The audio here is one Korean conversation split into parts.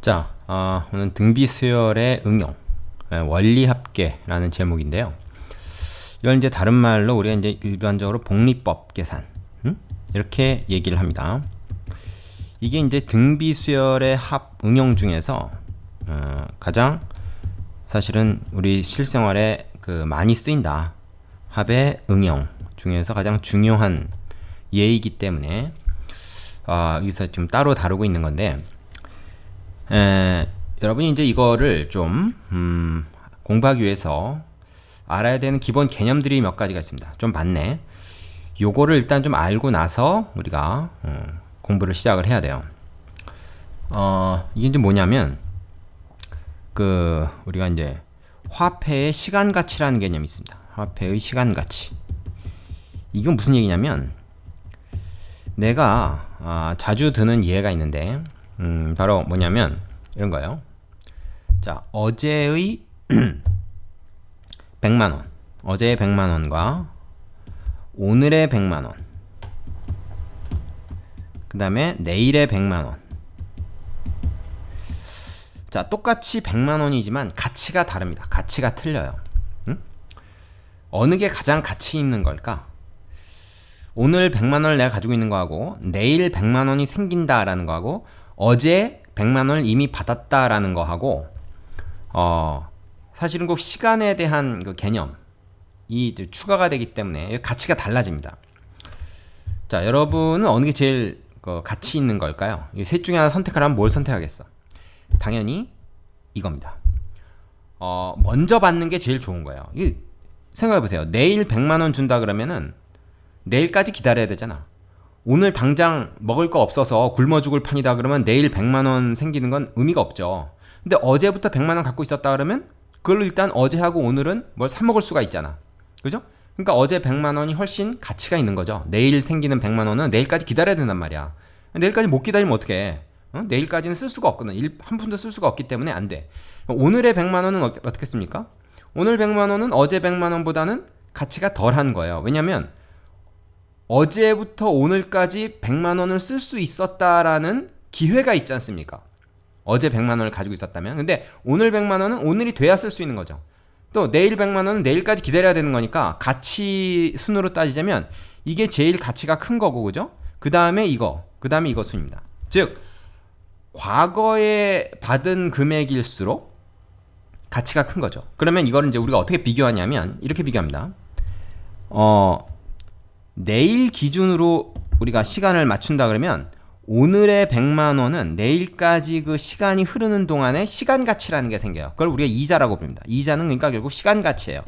자, 어, 오늘 등비 수열의 응용 예, 원리 합계라는 제목인데요. 이걸 이제 다른 말로 우리가 이제 일반적으로 복리법 계산 음? 이렇게 얘기를 합니다. 이게 이제 등비 수열의 합 응용 중에서 어, 가장 사실은 우리 실생활에 그 많이 쓰인다 합의 응용 중에서 가장 중요한 예이기 때문에 아, 여기서 좀 따로 다루고 있는 건데 에, 여러분이 이제 이거를 좀 음, 공부하기 위해서 알아야 되는 기본 개념들이 몇 가지가 있습니다. 좀 많네. 요거를 일단 좀 알고 나서 우리가 어, 공부를 시작을 해야 돼요. 어, 이게 이제 뭐냐면 그 우리가 이제 화폐의 시간 가치라는 개념이 있습니다. 화폐의 시간 가치. 이건 무슨 얘기냐면 내가 아, 자주 드는 예가 있는데 음, 바로 뭐냐면 이런 거예요. 자, 어제의 100만 원. 어제의 100만 원과 오늘의 100만 원. 그다음에 내일의 100만 원. 자, 똑같이 100만 원이지만 가치가 다릅니다. 가치가 틀려요. 응? 어느 게 가장 가치 있는 걸까? 오늘 100만 원을 내가 가지고 있는 거하고 내일 100만 원이 생긴다라는 거하고 어제 100만 원을 이미 받았다라는 거하고 어 사실은 꼭 시간에 대한 그 개념이 추가가 되기 때문에 가치가 달라집니다. 자, 여러분은 어느 게 제일 그 가치 있는 걸까요? 이 셋 중에 하나 선택하라면 뭘 선택하겠어? 당연히 이겁니다. 어, 먼저 받는 게 제일 좋은 거예요. 이 생각해 보세요. 내일 100만 원 준다 그러면은 내일까지 기다려야 되잖아. 오늘 당장 먹을 거 없어서 굶어 죽을 판이다 그러면 내일 100만 원 생기는 건 의미가 없죠. 근데 어제부터 100만 원 갖고 있었다 그러면 그걸로 일단 어제 하고 오늘은 뭘 사 먹을 수가 있잖아. 그죠? 그러니까 어제 100만 원이 훨씬 가치가 있는 거죠. 내일 생기는 100만 원은 내일까지 기다려야 된단 말이야. 내일까지 못 기다리면 어떻게 해? 어? 내일까지는 쓸 수가 없거든. 일, 한 푼도 쓸 수가 없기 때문에 안 돼. 오늘의 100만 원은 어, 어떻게 씁니까? 오늘 100만 원은 어제 100만 원보다는 가치가 덜한 거예요. 왜냐면 어제부터 오늘까지 100만 원을 쓸 수 있었다라는 기회가 있지 않습니까? 어제 100만 원을 가지고 있었다면. 근데 오늘 100만 원은 오늘이 돼야 쓸 수 있는 거죠. 또 내일 100만 원은 내일까지 기다려야 되는 거니까 가치 순으로 따지자면 이게 제일 가치가 큰 거고 그죠? 그다음에 이거. 그다음에 이거 순입니다. 즉 과거에 받은 금액일수록 가치가 큰 거죠. 그러면 이거를 이제 우리가 어떻게 비교하냐면 이렇게 비교합니다. 어 내일 기준으로 우리가 시간을 맞춘다 그러면 오늘의 100만 원은 내일까지 그 시간이 흐르는 동안에 시간 가치라는 게 생겨요. 그걸 우리가 이자라고 부릅니다. 이자는 그러니까 결국 시간 가치예요.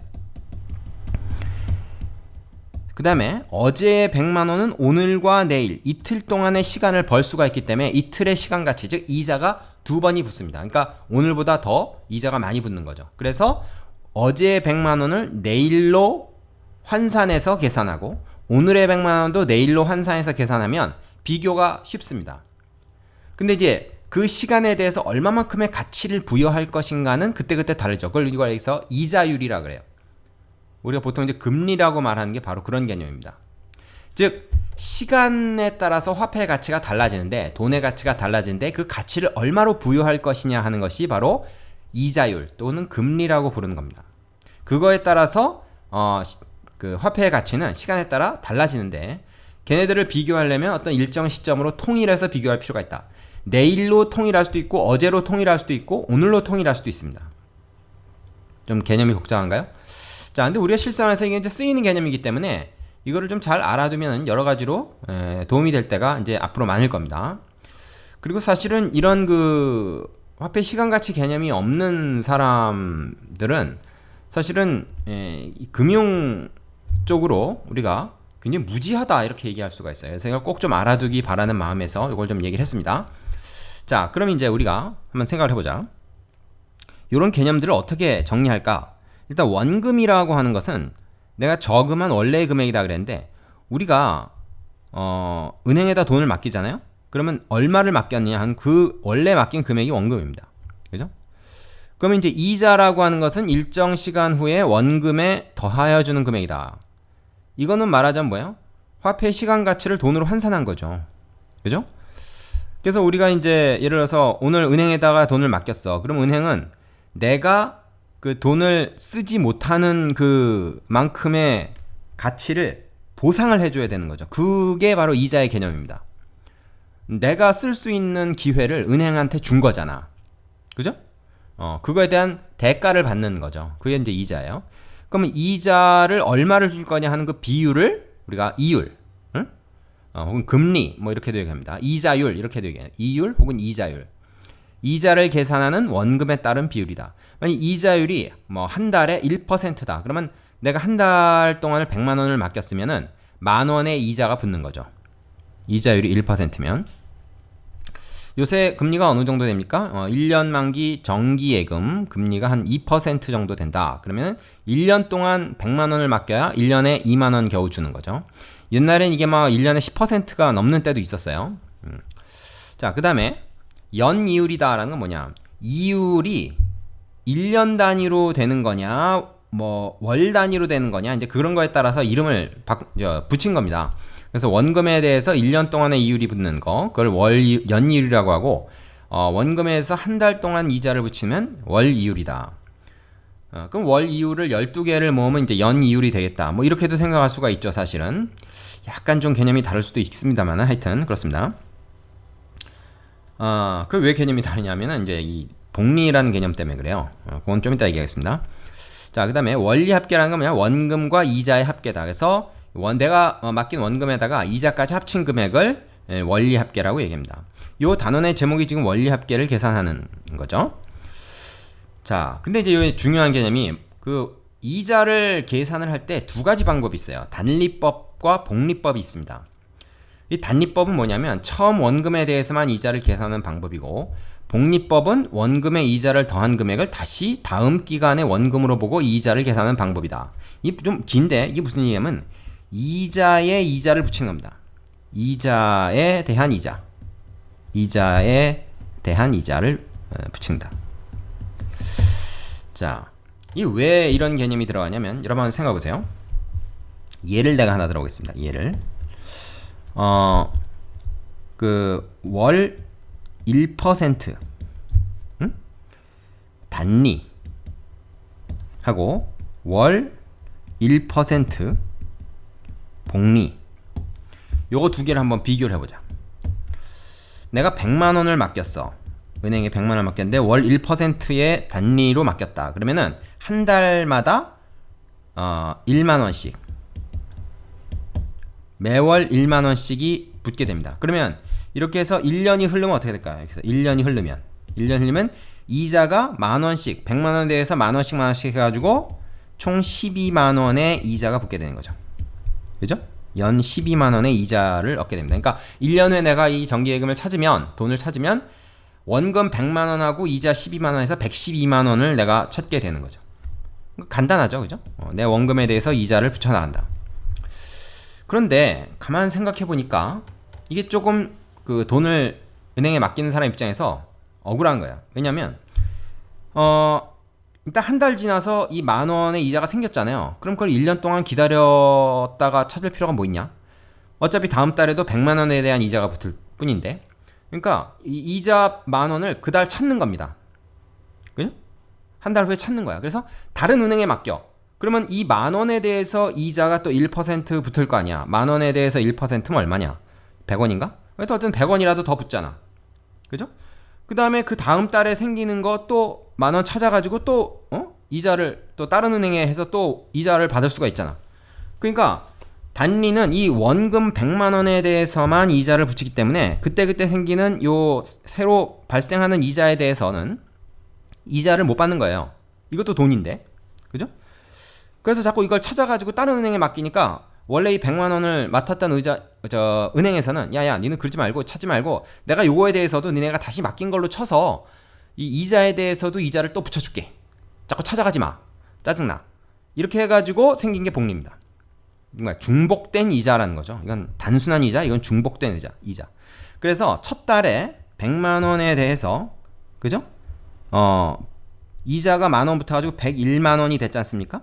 그 다음에 어제의 100만 원은 오늘과 내일 이틀 동안의 시간을 벌 수가 있기 때문에 이틀의 시간 가치 즉 이자가 두 번이 붙습니다. 그러니까 오늘보다 더 이자가 많이 붙는 거죠. 그래서 어제의 100만 원을 내일로 환산해서 계산하고 오늘의 100만 원도 내일로 환산해서 계산하면 비교가 쉽습니다. 근데 이제 그 시간에 대해서 얼마만큼의 가치를 부여할 것인가는 그때그때 다르죠. 그걸 이거에서 이자율이라 그래요. 우리가 보통 이제 금리라고 말하는 게 바로 그런 개념입니다. 즉 시간에 따라서 화폐의 가치가 달라지는데 돈의 가치가 달라지는데 그 가치를 얼마로 부여할 것이냐 하는 것이 바로 이자율 또는 금리라고 부르는 겁니다. 그거에 따라서 어, 그 화폐의 가치는 시간에 따라 달라지는데 걔네들을 비교하려면 어떤 일정 시점으로 통일해서 비교할 필요가 있다. 내일로 통일할 수도 있고 어제로 통일할 수도 있고 오늘로 통일할 수도 있습니다. 좀 개념이 복잡한가요? 자, 근데 우리가 실생활에서 이게 이제 쓰이는 개념이기 때문에 이거를 좀 잘 알아두면 여러 가지로 도움이 될 때가 이제 앞으로 많을 겁니다. 그리고 사실은 이런 그 화폐 시간 가치 개념이 없는 사람들은 사실은 금융 쪽으로 우리가 굉장히 무지하다 이렇게 얘기할 수가 있어요. 그래서 이걸 꼭 좀 알아두기 바라는 마음에서 이걸 좀 얘기를 했습니다. 자, 그럼 이제 우리가 한번 생각을 해보자. 이런 개념들을 어떻게 정리할까? 일단 원금이라고 하는 것은 내가 저금한 원래의 금액이다 그랬는데 우리가 어, 은행에다 돈을 맡기잖아요. 그러면 얼마를 맡겼느냐 한 그 원래 맡긴 금액이 원금입니다. 그죠? 그러면 이제 이자라고 하는 것은 일정 시간 후에 원금에 더하여 주는 금액이다. 이거는 말하자면 뭐예요? 화폐 시간 가치를 돈으로 환산한 거죠. 그죠? 그래서 우리가 이제 예를 들어서 오늘 은행에다가 돈을 맡겼어. 그럼 은행은 내가 그 돈을 쓰지 못하는 그 만큼의 가치를 보상을 해줘야 되는 거죠. 그게 바로 이자의 개념입니다. 내가 쓸 수 있는 기회를 은행한테 준 거잖아. 그죠? 어, 그거에 대한 대가를 받는 거죠. 그게 이제 이자예요. 그러면 이자를 얼마를 줄 거냐 하는 그 비율을 우리가 이율, 응? 어, 혹은 금리 뭐 이렇게도 얘기합니다. 이자율 이렇게도 얘기해요. 이율 혹은 이자율. 이자를 계산하는 원금에 따른 비율이다. 만약 이자율이 뭐 한 달에 1%다. 그러면 내가 한 달 동안을 100만 원을 맡겼으면은 만 원의 이자가 붙는 거죠. 이자율이 1%면 요새 금리가 어느 정도 됩니까? 어, 1년 만기 정기 예금 금리가 한 2% 정도 된다. 그러면 1년 동안 100만 원을 맡겨야 1년에 2만 원 겨우 주는 거죠. 옛날엔 이게 막 1년에 10%가 넘는 때도 있었어요. 음. 자, 그다음에 연 이율이다라는 건 뭐냐? 이율이 1년 단위로 되는 거냐, 뭐 월 단위로 되는 거냐, 이제 그런 거에 따라서 이름을 바, 저, 붙인 겁니다. 그래서 원금에 대해서 1년 동안의 이율이 붙는 거, 그걸 월 연이율이라고 하고, 어, 원금에서 한 달 동안 이자를 붙이면 월 이율이다. 어, 그럼 월 이율을 12개를 모으면 이제 연 이율이 되겠다. 뭐 이렇게도 생각할 수가 있죠, 사실은. 약간 좀 개념이 다를 수도 있습니다만 하여튼 그렇습니다. 어, 그 왜 개념이 다르냐면은 이제 이 복리라는 개념 때문에 그래요. 어, 그건 좀 이따 얘기하겠습니다. 자, 그 다음에 원리 합계라는 건 뭐냐? 원금과 이자의 합계다. 그래서 원, 내가 어, 맡긴 원금에다가 이자까지 합친 금액을 예, 원리 합계라고 얘기합니다. 요 단원의 제목이 지금 원리 합계를 계산하는 거죠. 자, 근데 이제 요 중요한 개념이 그 이자를 계산을 할 때 두 가지 방법이 있어요. 단리법과 복리법이 있습니다. 이 단리법은 뭐냐면 처음 원금에 대해서만 이자를 계산하는 방법이고 복리법은 원금의 이자를 더한 금액을 다시 다음 기간의 원금으로 보고 이자를 계산하는 방법이다. 이 좀 긴데 이게 무슨 얘기냐면 이자에 이자를 붙이는 겁니다. 이자에 대한 이자. 이자에 대한 이자를 어, 붙인다. 자, 이 왜 이런 개념이 들어가냐면 여러분 생각해 보세요. 예를 내가 하나 들어보겠습니다. 예를 어, 그, 월 1%, 응? 단리, 하고, 월 1% 복리. 요거 두 개를 한번 비교를 해보자. 내가 100만 원을 맡겼어. 은행에 100만 원을 맡겼는데 월 1%의 단리로 맡겼다. 그러면은 한 달마다 어, 1만 원씩 매월 1만 원씩이 붙게 됩니다. 그러면 이렇게 해서 1년이 흐르면 어떻게 될까요? 그래서 1년이 흐르면 1년 흐르면 이자가 만 원씩 100만 원에 대해서 만 원씩 만 원씩 해 가지고 총 12만 원의 이자가 붙게 되는 거죠. 그죠? 연 12만 원의 이자를 얻게 됩니다. 그러니까 1년 후에 내가 이 정기예금을 찾으면 돈을 찾으면 원금 100만 원하고 이자 12만 원에서 112만 원을 내가 찾게 되는 거죠. 간단하죠, 그죠? 어, 내 원금에 대해서 이자를 붙여 나간다. 그런데 가만 생각해 보니까 이게 조금 그 돈을 은행에 맡기는 사람 입장에서 억울한 거야. 왜냐면 어 일단 한 달 지나서 이 만 원의 이자가 생겼잖아요. 그럼 그걸 1년 동안 기다렸다가 찾을 필요가 뭐 있냐? 어차피 다음 달에도 100만 원에 대한 이자가 붙을 뿐인데. 그러니까 이 이자 만 원을 그 달 찾는 겁니다. 그죠? 한 달 후에 찾는 거야. 그래서 다른 은행에 맡겨. 그러면 이 만 원에 대해서 이자가 또 1% 붙을 거 아니야. 만 원에 대해서 1%면 얼마냐? 100원인가? 그래서 어쨌든 100원이라도 더 붙잖아. 그죠? 그 다음에 그 다음 달에 생기는 거 또 만 원 찾아가지고 또, 어? 이자를 또 다른 은행에 해서 또 이자를 받을 수가 있잖아. 그러니까 단리는 이 원금 100만 원에 대해서만 이자를 붙이기 때문에 그때그때 생기는 요 새로 발생하는 이자에 대해서는 이자를 못 받는 거예요. 이것도 돈인데. 그죠? 그래서 자꾸 이걸 찾아가지고 다른 은행에 맡기니까 원래 이 100만 원을 맡았던 의자 저 은행에서는 야야 니는 그러지 말고 찾지 말고 내가 요거에 대해서도 니네가 다시 맡긴 걸로 쳐서 이 이자에 대해서도 이자를 또 붙여줄게. 자꾸 찾아가지 마. 짜증나. 이렇게 해가지고 생긴 게 복리입니다. 뭔가 중복된 이자라는 거죠. 이건 단순한 이자, 이건 중복된 이자. 이자. 그래서 첫 달에 100만 원에 대해서 그죠? 어 이자가 만 원부터 가지고 101만 원이 됐지 않습니까?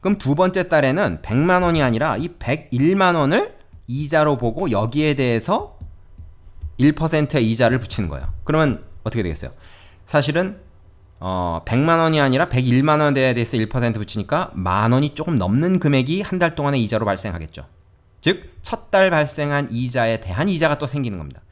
그럼 두 번째 달에는 100만 원이 아니라 이 101만 원을 이자로 보고 여기에 대해서 1%의 이자를 붙이는 거예요. 그러면 어떻게 되겠어요? 사실은 어, 100만 원이 아니라 101만 원에 대해서 1% 붙이니까 만 원이 조금 넘는 금액이 한 달 동안의 이자로 발생하겠죠. 즉, 첫 달 발생한 이자에 대한 이자가 또 생기는 겁니다.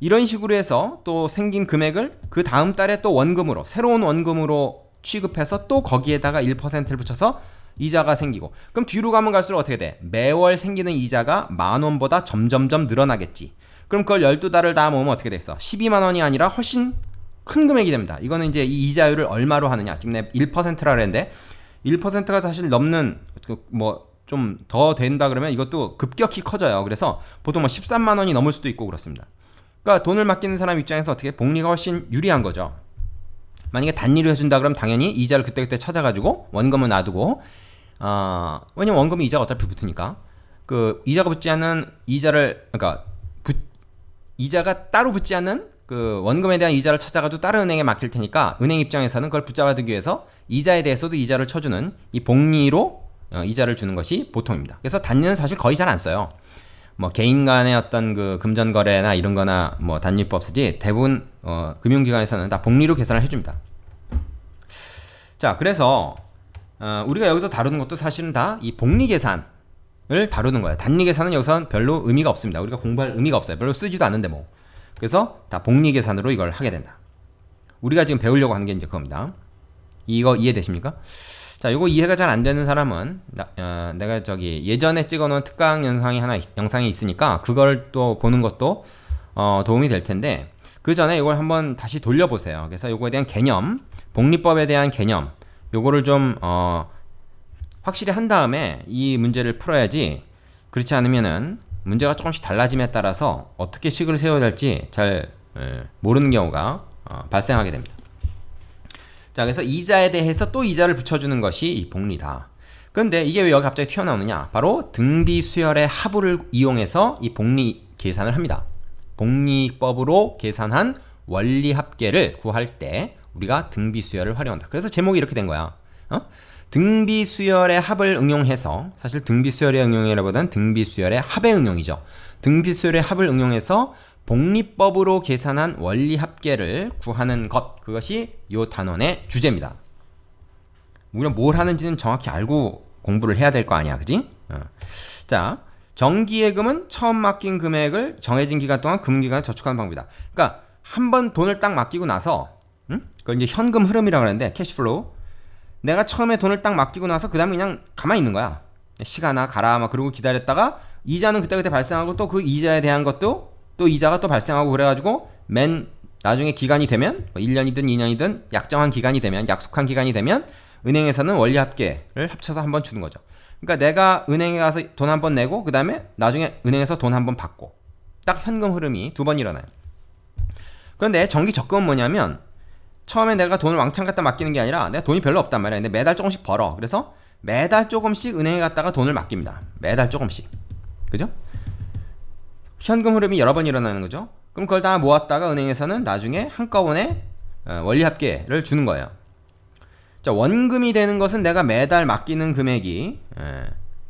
이런 식으로 해서 또 생긴 금액을 그 다음 달에 또 원금으로, 새로운 원금으로 취급해서 또 거기에다가 1%를 붙여서 이자가 생기고 그럼 뒤로 가면 갈수록 어떻게 돼? 매월 생기는 이자가 만 원보다 점점점 늘어나겠지. 그럼 그걸 12달을 다 모으면 어떻게 됐어? 12만 원이 아니라 훨씬 큰 금액이 됩니다. 이거는 이제 이 이자율을 얼마로 하느냐. 지금 내 1%라 그랬는데 1%가 사실 넘는 뭐 좀 더 된다 그러면 이것도 급격히 커져요. 그래서 보통 뭐 13만 원이 넘을 수도 있고 그렇습니다. 그러니까 돈을 맡기는 사람 입장에서 어떻게 복리가 훨씬 유리한 거죠. 만약에 단리로 해준다 그러면 당연히 이자를 그때그때 찾아가지고 원금을 놔두고 어, 왜냐면 원금이 이자가 어차피 붙으니까 그 이자가 붙지 않는 이자를 그러니까 붙, 이자가 따로 붙지 않는 그 원금에 대한 이자를 찾아가지고 다른 은행에 맡길 테니까 은행 입장에서는 그걸 붙잡아두기 위해서 이자에 대해서도 이자를 쳐주는 이 복리로 어, 이자를 주는 것이 보통입니다. 그래서 단리는 사실 거의 잘 안 써요. 뭐 개인 간의 어떤 그 금전 거래나 이런 거나 뭐 단리법 쓰지 대부분 어, 금융기관에서는 다 복리로 계산을 해줍니다. 자, 그래서 어, 우리가 여기서 다루는 것도 사실은 다 이 복리 계산을 다루는 거예요. 단리 계산은 여기서는 별로 의미가 없습니다. 우리가 공부할 의미가 없어요. 별로 쓰지도 않는데 뭐. 그래서 다 복리 계산으로 이걸 하게 된다. 우리가 지금 배우려고 하는 게 이제 그겁니다. 이거 이해되십니까? 자, 이거 이해가 잘 안 되는 사람은 나, 어, 내가 저기 예전에 찍어놓은 특강 영상이 하나 있, 영상이 있으니까 그걸 또 보는 것도 어, 도움이 될 텐데 그 전에 이걸 한번 다시 돌려보세요. 그래서 이거에 대한 개념, 복리법에 대한 개념, 요거를 좀 어, 확실히 한 다음에 이 문제를 풀어야지 그렇지 않으면은 문제가 조금씩 달라짐에 따라서 어떻게 식을 세워야 될지 잘 에, 모르는 경우가 어, 발생하게 됩니다. 자, 그래서 이자에 대해서 또 이자를 붙여주는 것이 이 복리다. 그런데 이게 왜 여기 갑자기 튀어나오느냐? 바로 등비 수열의 하부를 이용해서 이 복리 계산을 합니다. 복리법으로 계산한 원리 합계를 구할 때 우리가 등비 수열을 활용한다. 그래서 제목이 이렇게 된 거야. 어? 등비 수열의 합을 응용해서 사실 등비 수열의 응용이라보다는 등비 수열의 합의 응용이죠. 등비 수열의 합을 응용해서 복리법으로 계산한 원리 합계를 구하는 것 그것이 요 단원의 주제입니다. 우리가 뭘 하는지는 정확히 알고 공부를 해야 될 거 아니야, 그지? 어. 자, 정기예금은 처음 맡긴 금액을 정해진 기간 동안 금융기관에 저축하는 방법이다. 그러니까 한 번 돈을 딱 맡기고 나서, 음? 그걸 이제 현금 흐름이라고 하는데 캐시플로우. 내가 처음에 돈을 딱 맡기고 나서 그 다음에 그냥 가만히 있는 거야. 시간아 가라 막 그러고 기다렸다가 이자는 그때그때 발생하고 또 그 이자에 대한 것도 또 이자가 또 발생하고 그래가지고 맨 나중에 기간이 되면 뭐 1년이든 2년이든 약정한 기간이 되면 약속한 기간이 되면 은행에서는 원리 합계를 합쳐서 한 번 주는 거죠. 그러니까 내가 은행에 가서 돈 한 번 내고 그 다음에 나중에 은행에서 돈 한 번 받고 딱 현금 흐름이 두 번 일어나요. 그런데 정기 적금은 뭐냐면 처음에 내가 돈을 왕창 갖다 맡기는 게 아니라 내가 돈이 별로 없단 말이야. 근데 매달 조금씩 벌어. 그래서 매달 조금씩 은행에 갔다가 돈을 맡깁니다. 매달 조금씩. 그죠? 현금 흐름이 여러 번 일어나는 거죠. 그럼 그걸 다 모았다가 은행에서는 나중에 한꺼번에 어, 원리 합계를 주는 거예요. 자, 원금이 되는 것은 내가 매달 맡기는 금액이 예,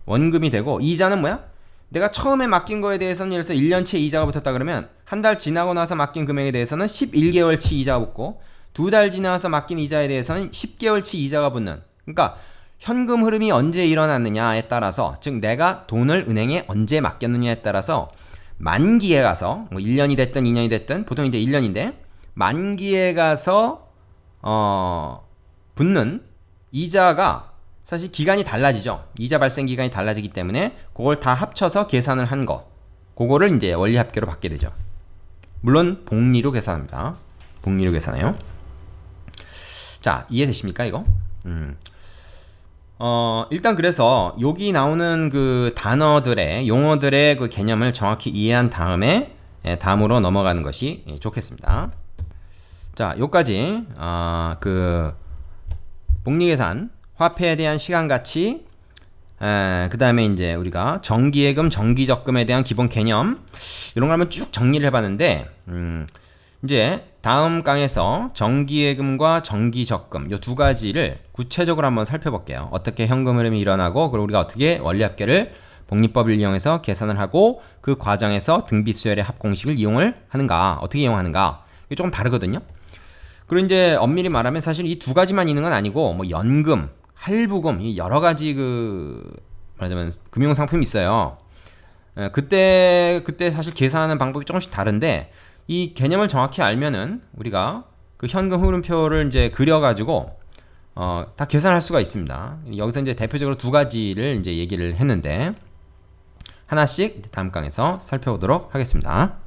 원금이 되고 이자는 뭐야? 내가 처음에 맡긴 거에 대해서는 예를 들어서 1년치 이자가 붙었다 그러면 한 달 지나고 나서 맡긴 금액에 대해서는 11개월치 이자가 붙고 두 달 지나서 맡긴 이자에 대해서는 10개월치 이자가 붙는 그러니까 현금 흐름이 언제 일어났느냐에 따라서 즉 내가 돈을 은행에 언제 맡겼느냐에 따라서 만기에 가서 뭐 1년이 됐든 2년이 됐든 보통 이제 1년인데 만기에 가서 어 붙는 이자가 사실 기간이 달라지죠. 이자 발생 기간이 달라지기 때문에 그걸 다 합쳐서 계산을 한 거. 그거를 이제 원리 합계로 받게 되죠. 물론 복리로 계산합니다. 복리로 계산해요. 자, 이해되십니까, 이거? 음. 어, 일단 그래서 여기 나오는 그 단어들의 용어들의 그 개념을 정확히 이해한 다음에 예, 다음으로 넘어가는 것이 예, 좋겠습니다. 자, 여기까지 어, 그 복리계산, 화폐에 대한 시간 가치, 그 다음에 이제 우리가 정기예금, 정기적금에 대한 기본 개념 이런 걸 한번 쭉 정리를 해봤는데 음, 이제 다음 강에서 정기예금과 정기적금 이 두 가지를 구체적으로 한번 살펴볼게요. 어떻게 현금 흐름이 일어나고 그리고 우리가 어떻게 원리합계를 복리법을 이용해서 계산을 하고 그 과정에서 등비 수열의 합공식을 이용을 하는가 어떻게 이용하는가 이게 조금 다르거든요. 그리고 이제 엄밀히 말하면 사실 이 두 가지만 있는 건 아니고 뭐 연금, 할부금 이 여러 가지 그 말하자면 금융 상품이 있어요. 예, 그때 그때 사실 계산하는 방법이 조금씩 다른데 이 개념을 정확히 알면은 우리가 그 현금 흐름표를 이제 그려가지고 어, 다 계산할 수가 있습니다. 여기서 이제 대표적으로 두 가지를 이제 얘기를 했는데 하나씩 다음 강에서 살펴보도록 하겠습니다.